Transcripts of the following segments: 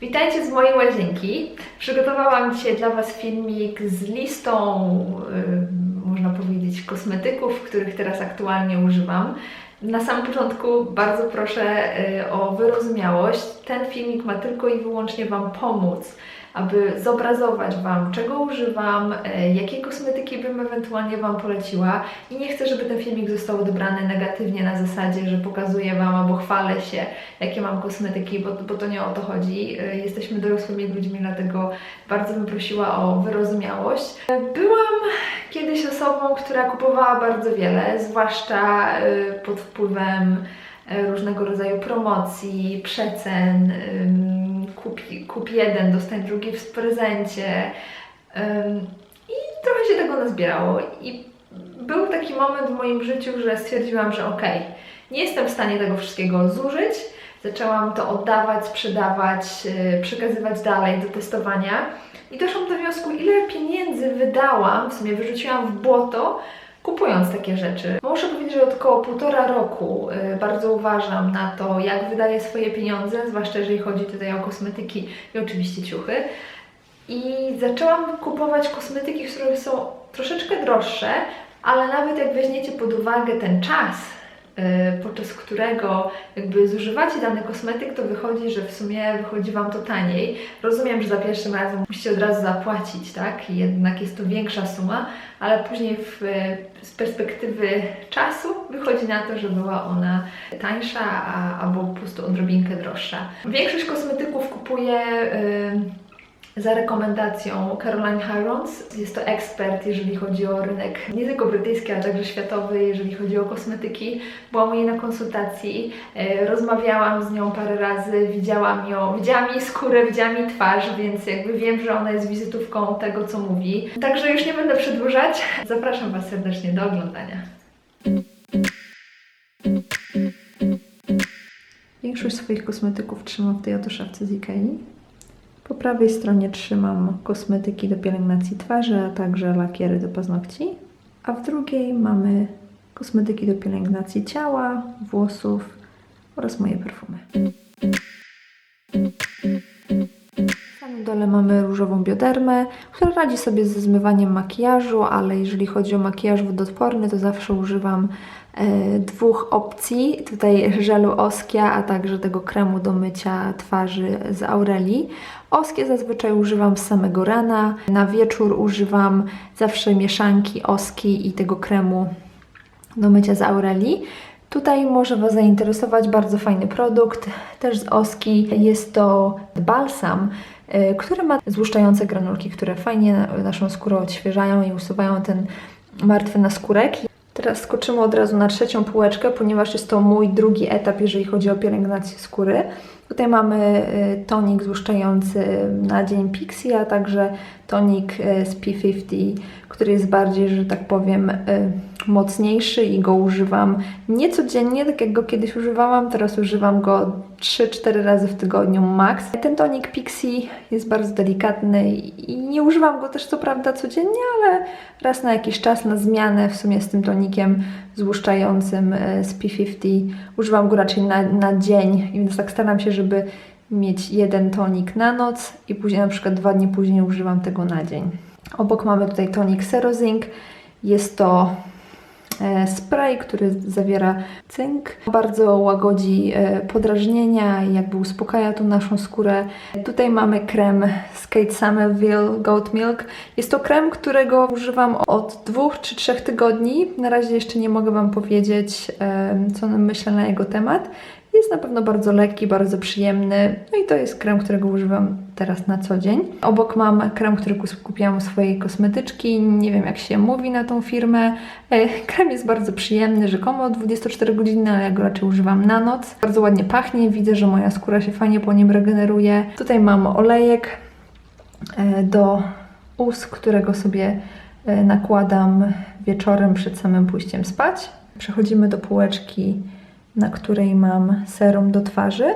Witajcie z mojej łazienki. Przygotowałam dzisiaj dla Was filmik z listą, y, można powiedzieć, kosmetyków, których teraz aktualnie używam. Na samym początku bardzo proszę y, o wyrozumiałość. Ten filmik ma tylko i wyłącznie Wam pomóc, aby zobrazować Wam, czego używam, y, jakie kosmetyki bym ewentualnie Wam poleciła. I nie chcę, żeby ten filmik został odebrany negatywnie na zasadzie, że pokazuję Wam albo chwalę się, jakie mam kosmetyki, bo, bo to nie o to chodzi. Y, Jesteśmy dorosłymi ludźmi, dlatego bardzo bym prosiła o wyrozumiałość. Y, Byłam kiedyś osobą, która kupowała bardzo wiele, zwłaszcza pod wpływem różnego rodzaju promocji, przecen, kup, kup jeden, dostań drugi w prezencie. I trochę się tego nazbierało. I był taki moment w moim życiu, że stwierdziłam, że okej, nie jestem w stanie tego wszystkiego zużyć. Zaczęłam to oddawać, sprzedawać, yy, przekazywać dalej do testowania. I doszłam do wniosku, ile pieniędzy wydałam, w sumie wyrzuciłam w błoto, kupując takie rzeczy. Muszę powiedzieć, że od około półtora roku y, bardzo uważam na to, jak wydaję swoje pieniądze, zwłaszcza jeżeli chodzi tutaj o kosmetyki i oczywiście ciuchy. I zaczęłam kupować kosmetyki, które są troszeczkę droższe, ale nawet jak weźmiecie pod uwagę ten czas, podczas którego jakby zużywacie dany kosmetyk, to wychodzi, że w sumie wychodzi Wam to taniej. Rozumiem, że za pierwszym razem musicie od razu zapłacić, tak? Jednak jest to większa suma, ale później w, z perspektywy czasu wychodzi na to, że była ona tańsza a, albo po prostu odrobinkę droższa. Większość kosmetyków kupuję y, za rekomendacją Caroline Hirons. Jest to ekspert, jeżeli chodzi o rynek nie tylko brytyjski, ale także światowy, jeżeli chodzi o kosmetyki. Byłam u niej na konsultacji, y, rozmawiałam z nią parę razy, widziałam ją, widziałam jej skórę, widziałam jej twarz, więc jakby wiem, że ona jest wizytówką tego, co mówi. Także już nie będę przedłużać. Zapraszam Was serdecznie do oglądania. Większość swoich kosmetyków trzymam w tej oto z Ikei. Po prawej stronie trzymam kosmetyki do pielęgnacji twarzy, a także lakiery do paznokci. A w drugiej mamy kosmetyki do pielęgnacji ciała, włosów oraz moje perfumy. W samym dole mamy różową biodermę, która radzi sobie ze zmywaniem makijażu, ale jeżeli chodzi o makijaż wodoodporny, to zawsze używam dwóch opcji. Tutaj żelu Oskia, a także tego kremu do mycia twarzy z Aureli. Oskie zazwyczaj używam z samego rana. Na wieczór używam zawsze mieszanki Oski i tego kremu do mycia z Aureli. Tutaj może Was zainteresować bardzo fajny produkt, też z Oski. Jest to balsam, y, który ma złuszczające granulki, które fajnie na- naszą skórę odświeżają i usuwają ten martwy naskórek. Teraz skoczymy od razu na trzecią półeczkę, ponieważ jest to mój drugi etap, jeżeli chodzi o pielęgnację skóry. Tutaj mamy y, tonik złuszczający na dzień Pixie, a także tonik y, z P50, który jest bardziej, że tak powiem, mocniejszy i go używam nie codziennie, tak jak go kiedyś używałam. Teraz używam go 3-4 razy w tygodniu max. Ten tonik Pixie jest bardzo delikatny i nie używam go też co prawda codziennie, ale raz na jakiś czas na zmianę w sumie z tym tonikiem złuszczającym e, z P50 używam go raczej na, na dzień, więc tak staram się, żeby mieć jeden tonik na noc i później na przykład dwa dni później używam tego na dzień. Obok mamy tutaj tonik Serozinc. Jest to spray, który zawiera cynk. Bardzo łagodzi e, podrażnienia i jakby uspokaja tą naszą skórę. Tutaj mamy krem z Kate Somerville Goat Milk. Jest to krem, którego używam od dwóch czy trzech tygodni. Na razie jeszcze nie mogę Wam powiedzieć, e, co myślę na jego temat. Jest na pewno bardzo lekki, bardzo przyjemny. No i to jest krem, którego używam teraz na co dzień. Obok mam krem, który kupiłam u swojej kosmetyczki. Nie wiem, jak się mówi na tą firmę. E, Krem jest bardzo przyjemny, rzekomo 24 godziny, ale ja go raczej używam na noc. Bardzo ładnie pachnie. Widzę, że moja skóra się fajnie po nim regeneruje. Tutaj mam olejek e, do ust, którego sobie e, nakładam wieczorem przed samym pójściem spać. Przechodzimy do półeczki, na której mam serum do twarzy.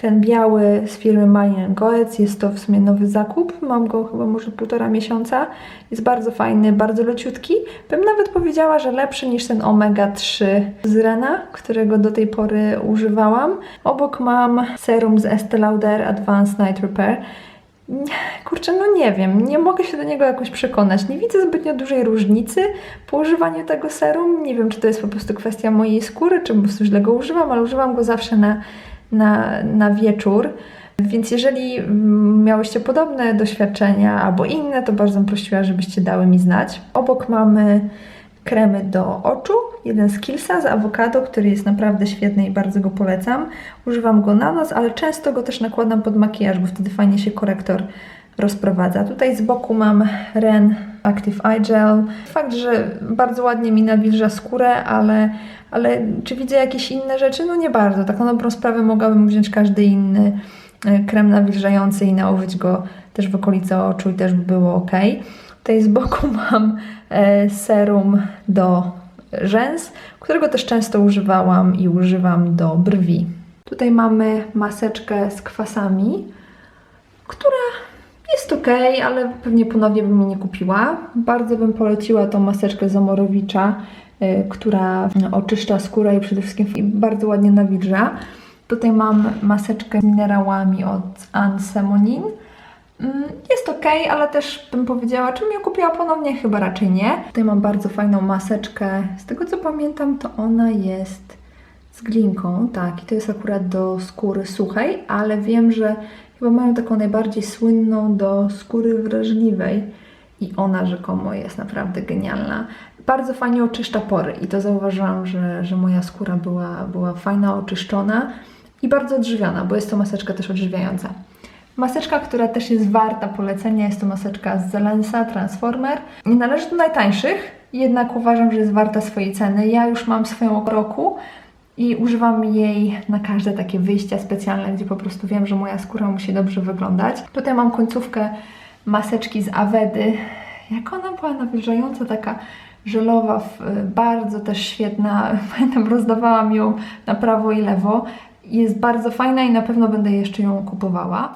Ten biały z firmy Malin Goetz jest to w sumie nowy zakup. Mam go chyba może półtora miesiąca. Jest bardzo fajny, bardzo leciutki. Bym nawet powiedziała, że lepszy niż ten Omega 3 z Rena, którego do tej pory używałam. Obok mam serum z Estee Lauder Advanced Night Repair. Kurczę, no nie wiem, nie mogę się do niego jakoś przekonać. Nie widzę zbytnio dużej różnicy po używaniu tego serum. Nie wiem, czy to jest po prostu kwestia mojej skóry, czy po prostu źle go używam, ale używam go zawsze na, na, na wieczór. Więc jeżeli mm, miałyście podobne doświadczenia albo inne, to bardzo bym prosiła, żebyście dały mi znać. Obok mamy kremy do oczu. Jeden z Killsa z awokado, który jest naprawdę świetny i bardzo go polecam. Używam go na nos, ale często go też nakładam pod makijaż, bo wtedy fajnie się korektor rozprowadza. Tutaj z boku mam Ren Active Eye Gel. Fakt, że bardzo ładnie mi nawilża skórę, ale, ale czy widzę jakieś inne rzeczy? No nie bardzo. Tak na dobrą sprawę mogłabym wziąć każdy inny e, krem nawilżający i nałożyć go też w okolice oczu i też by było ok. Tutaj z boku mam e, serum do rzęs, którego też często używałam i używam do brwi. Tutaj mamy maseczkę z kwasami, która jest ok, ale pewnie ponownie bym jej nie kupiła. Bardzo bym poleciła tą maseczkę Zamorowicza, y, która oczyszcza skórę i przede wszystkim bardzo ładnie nawilża. Tutaj mam maseczkę z minerałami od Anne Semonin. Mm, Jest ok, ale też bym powiedziała, czym ją kupiła ponownie? Chyba raczej nie. Tutaj mam bardzo fajną maseczkę. Z tego co pamiętam, to ona jest z glinką, tak, i to jest akurat do skóry suchej, ale wiem, że chyba mają taką najbardziej słynną do skóry wrażliwej i ona rzekomo jest naprawdę genialna. Bardzo fajnie oczyszcza pory i to zauważyłam, że, że moja skóra była, była fajna, oczyszczona i bardzo odżywiona, bo jest to maseczka też odżywiająca. Maseczka, która też jest warta polecenia, jest to maseczka z Zelensa Transformer. Nie należy do najtańszych, jednak uważam, że jest warta swojej ceny. Ja już mam swoją roku i używam jej na każde takie wyjścia specjalne, gdzie po prostu wiem, że moja skóra musi dobrze wyglądać. Tutaj mam końcówkę maseczki z Avedy. Jak ona była nawilżająca, taka żelowa, bardzo też świetna. Pamiętam, rozdawałam ją na prawo i lewo. Jest bardzo fajna i na pewno będę jeszcze ją kupowała.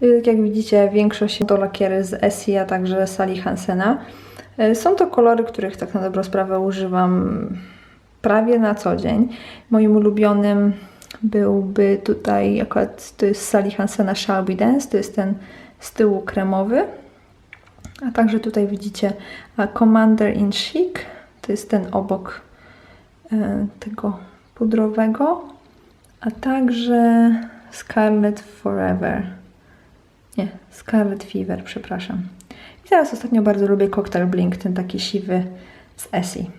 Tak jak widzicie, większość to lakiery z Essie, a także Sally Hansena. Y, Są to kolory, których tak na dobrą sprawę używam prawie na co dzień. Moim ulubionym byłby tutaj, akurat to jest Sally Hansena Shall We Dance, to jest ten z tyłu kremowy. A także tutaj widzicie Commander in Chic, to jest ten obok e, tego pudrowego, a także Scarlet Forever. Nie, Scarlet Fever, przepraszam. I teraz ostatnio bardzo lubię Cocktail Blink, ten taki siwy z Essie.